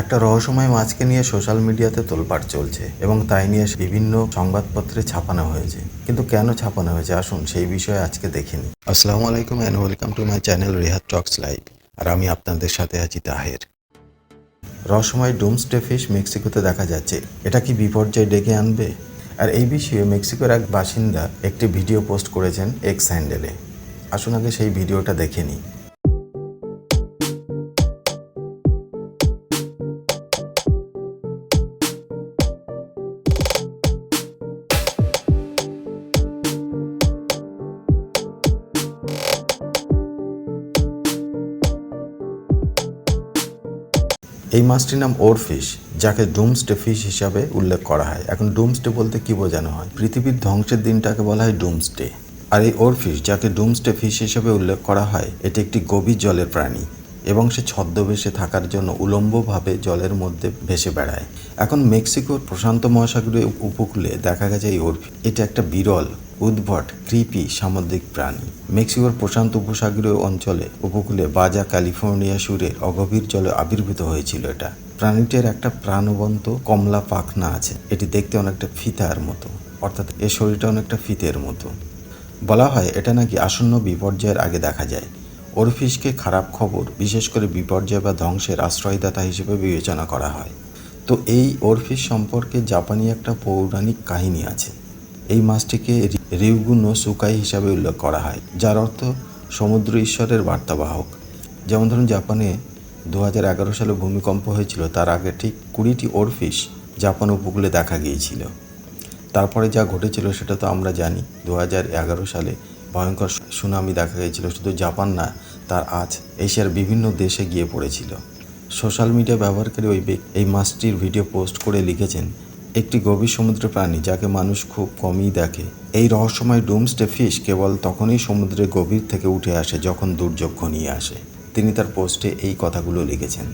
একটা রহস্যময় মাছকে নিয়ে সোশ্যাল মিডিয়াতে তোলপাড় চলছে এবং তাই নিয়ে বিভিন্ন সংবাদপত্রে ছাপানো হয়েছে। কিন্তু কেন ছাপানো হয়েছে? আসুন সেই বিষয়ে আজকে দেখে নিই। আসসালামু আলাইকুম and welcome to my channel Rehat talks live আর আমি আপনাদের সাথে আছি তাহের। রহস্যময় ডুমসডে ফিশ মেক্সিকোতে দেখা যাচ্ছে। এটা কি বিপর্যয় ডেকে আনবে? আর এই বিষয়ে মেক্সিকোর এক বাসিন্দা একটি ভিডিও পোস্ট করেছেন এক্স হ্যান্ডেলে আসুন আগে সেই ভিডিওটা দেখে নিই। এই মাছটির নাম ওর ফিশ, যাকে ডুমসডে ফিশ হিসাবে উল্লেখ করা হয়। এখন ডুমসডে বলতে কি বোঝানো হয়? পৃথিবীর ধ্বংসের দিনটাকে বলা হয় ডুমসডে আর এই ওরফিশ যাকে ডুমস্টে ফিশ হিসেবে উল্লেখ করা হয়, এটি একটি গভীর জলের প্রাণী। এবং সে ছদ্মবেশে থাকার জন্য উলম্বভাবে জলের মধ্যে ভেসে বেড়ায়। এখন মেক্সিকোর প্রশান্ত মহাসাগরীয় উপকূলে দেখা গেছে এই ওরফিশ এটা একটা বিরল, উদ্ভট কৃপি সামুদ্রিক প্রাণী। মেক্সিকোর প্রশান্ত উপসাগরীয় অঞ্চলে উপকূলে বাজা ক্যালিফোর্নিয়া সুরের অগভীর জলে আবির্ভূত হয়েছিল এটা। প্রাণীটির একটা প্রাণবন্ত কমলা পাখনা আছে। এটি দেখতে অনেকটা ফিতার মতো, অর্থাৎ এর শরীরটা অনেকটা ফিতের মতো। বলা হয় এটা নাকি আসন্ন বিপর্যয়ের আগে দেখা যায়। ওরফিশকে খারাপ খবর, বিশেষ করে বিপর্যয় বা ধ্বংসের আশ্রয়দাতা হিসেবে বিবেচনা করা হয়। তো এই ওরফিশ সম্পর্কে জাপানি একটা পৌরাণিক কাহিনী আছে। এই মাছটিকে রিউগু নো সুকাই হিসাবে উল্লেখ করা হয়, যার অর্থ সমুদ্র ঈশ্বরের বার্তাবাহক। যেমন ধরুন, জাপানে দু সালে ভূমিকম্প হয়েছিল, তার আগে ঠিক কুড়িটি ওরফিশ জাপান উপকূলে দেখা গিয়েছিল। তারপরে যা ঘটেছিল সেটা তো আমরা জানি দু সালে ভয়ঙ্কর সুনামি দেখা গিয়েছিল, শুধু জাপান না, তার আজ এশিয়ার বিভিন্ন দেশে গিয়ে পড়েছিল। সোশ্যাল মিডিয়া ব্যবহারকারী ওই এই মাছটির ভিডিও পোস্ট করে লিখেছেন, একটি গভীর সমুদ্র প্রাণী, যাকে মানুষ খুব কমই দেখে। এই রহস্যময় ডুমসডে ফিশ কেবল তখনই সমুদ্রের গভীর থেকে উঠে আসে, যখন দুর্যোগ ঘনিয়ে আসে। তিনি তার পোস্টে এই কথাগুলো লিখেছেন।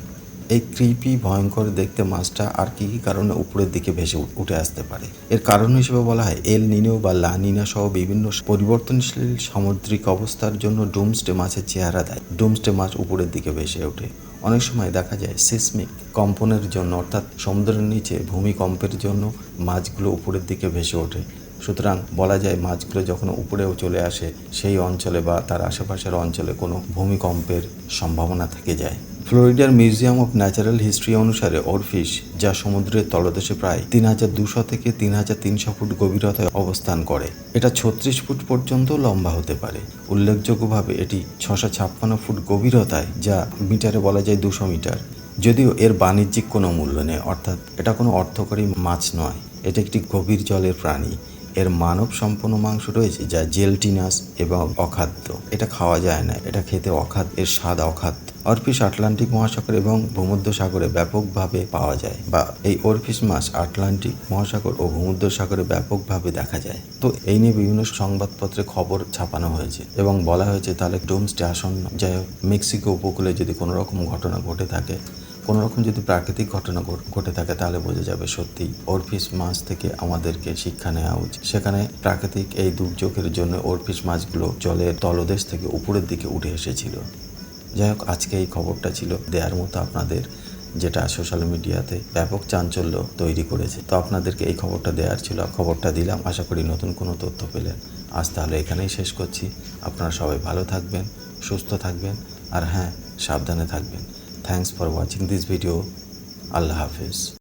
এই ক্রিপি ভয়ঙ্কর দেখতে মাছটা আর কি কি কারণে উপরের দিকে ভেসে উঠে আসতে পারে। এর কারণ হিসেবে বলা হয় এল নিনো বা লা নিনা সহ বিভিন্ন পরিবর্তনশীল সামুদ্রিক অবস্থার জন্য ডুমসডে মাছের চেহারা দেয়। ডুমসডে মাছ উপরের দিকে ভেসে ওঠে। অনেক সময় দেখা যায় সিসমিক কম্পনের জন্য, অর্থাৎ সমুদ্রের নিচে ভূমিকম্পের জন্য মাছগুলো উপরের দিকে ভেসে ওঠে। সুতরাং বলা যায় মাছগুলো যখন উপরেও চলে আসে, সেই অঞ্চলে বা তার আশেপাশের অঞ্চলে কোনো ভূমিকম্পের সম্ভাবনা থেকে যায়। ফ্লোরিডার মিউজিয়াম অফ ন্যাচারাল হিস্ট্রি অনুসারে ওরফিশ যা সমুদ্রের তলদেশে প্রায় তিন হাজার দুশো থেকে তিন হাজার তিনশো ফুট গভীরতায় অবস্থান করে। এটা ছত্রিশ ফুট পর্যন্ত লম্বা হতে পারে। উল্লেখযোগ্যভাবে এটি ছশো ছাপ্পান্ন ফুট গভীরতায়, যা মিটারে বলা যায় দুশো মিটার। যদিও এর বাণিজ্যিক কোনো মূল্য নেই, অর্থাৎ এটা কোনো অর্থকরী মাছ নয়। এটা একটি গভীর জলের প্রাণী। এর মানব সম্পন্ন মাংস রয়েছে যা জেলটিনাস এবং অখাদ্য। এটা খাওয়া যায় না। এটা খেতে অখাদ্য, এর স্বাদ অখাদ্য। অরফিস আটলান্টিক মহাসাগর এবং ভূমধ্য সাগরে ব্যাপকভাবে পাওয়া যায় বা এই অরফিস মাছ আটলান্টিক মহাসাগর ও ভূমধ্য সাগরে ব্যাপকভাবে দেখা যায়। তো এই নিয়ে বিভিন্ন সংবাদপত্রে খবর ছাপানো হয়েছে এবং বলা হয়েছে তাহলে ডোমসডে আসন্ন যাই হোক, মেক্সিকো উপকূলে যদি কোনো রকম ঘটনা ঘটে থাকে কোনো রকম যদি প্রাকৃতিক ঘটনা ঘট- থাকে, তাহলে বোঝা যাবে সত্যি ওরফিস মাছ থেকে আমাদেরকে শিক্ষা নেওয়া উচিত। সেখানে প্রাকৃতিক এই দুর্যোগের জন্য ওরফিস মাছগুলো জলের তলদেশ থেকে উপরের দিকে উঠে এসেছিল। যাই হোক, আজকে এই খবরটা ছিল দেওয়ার মতো আপনাদের, যেটা সোশ্যাল মিডিয়াতে ব্যাপক চাঞ্চল্য তৈরি করেছে। তো আপনাদেরকে এই খবরটা দেওয়ার ছিল, খবরটা দিলাম। আশা করি নতুন কোনো তথ্য পেলেন আজ তাহলে এখানেই শেষ করছি। আপনারা সবাই ভালো থাকবেন, সুস্থ থাকবেন, আর হ্যাঁ সাবধানে থাকবেন। Thanks for watching this video. Allah Hafiz.